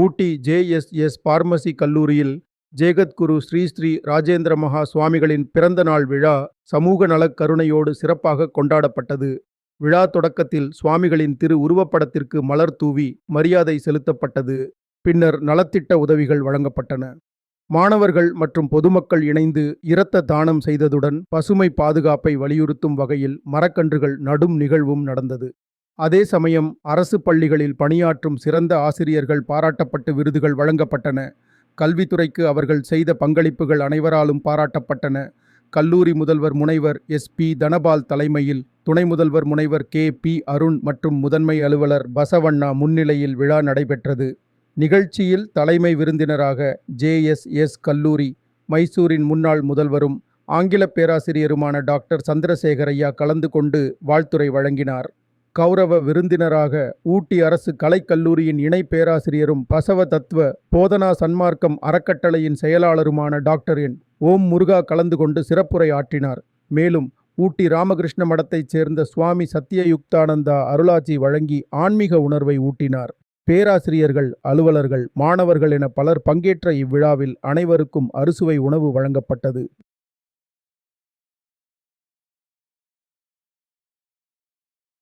ஊட்டி JSS pharmacy கல்லூரியில் ஜெகத்குரு ஸ்ரீ ஸ்ரீ ராஜேந்திர மகா சுவாமிகளின் பிறந்த நாள் விழா சமூக நலக் கருணையோடு சிறப்பாக கொண்டாடப்பட்டது. விழா தொடக்கத்தில் சுவாமிகளின் திரு உருவப்படத்திற்கு மலர் தூவி மரியாதை செலுத்தப்பட்டது. பின்னர் நலத்திட்ட உதவிகள் வழங்கப்பட்டன. மாணவர்கள் மற்றும் பொதுமக்கள் இணைந்து இரத்த தானம் செய்ததுடன் பசுமை பாதுகாப்பை வலியுறுத்தும் வகையில் மரக்கன்றுகள் நடும் நிகழ்வும் நடந்தது. அதே சமயம் அரசு பள்ளிகளில் பணியாற்றும் சிறந்த ஆசிரியர்கள் பாராட்டப்பட்டு விருதுகள் வழங்கப்பட்டன. கல்வித்துறைக்கு அவர்கள் செய்த பங்களிப்புகள் அனைவராலும் பாராட்டப்பட்டன. கல்லூரி முதல்வர் முனைவர் எஸ். பி. தனபால் தலைமையில் துணை முதல்வர் முனைவர் கே. பி. அருண் மற்றும் முதன்மை அலுவலர் பசவண்ணா முன்னிலையில் விழா நடைபெற்றது. நிகழ்ச்சியில் தலைமை விருந்தினராக ஜேஎஸ்எஸ் கல்லூரி மைசூரின் முன்னாள் முதல்வரும் ஆங்கில பேராசிரியருமான டாக்டர் சந்திரசேகரையா கலந்து கொண்டு வாழ்த்துரை வழங்கினார். கௌரவ விருந்தினராக ஊட்டி அரசு கலைக்கல்லூரியின் இணை பேராசிரியரும் பசவ தத்துவ போதனா சன்மார்க்கம் அறக்கட்டளையின் செயலாளருமான டாக்டர் என். ஓம் முருகா கலந்து கொண்டு சிறப்புரை ஆற்றினார் மேலும் ஊட்டி ராமகிருஷ்ண மடத்தைச் சேர்ந்த சுவாமி சத்தியயுக்தானந்தா அருளாச்சி வழங்கி ஆன்மீக உணர்வை ஊட்டினார். பேராசிரியர்கள் அலுவலர்கள் மாணவர்கள் என பலர் பங்கேற்ற இவ்விழாவில் அனைவருக்கும் அறுசுவை உணவு வழங்கப்பட்டது.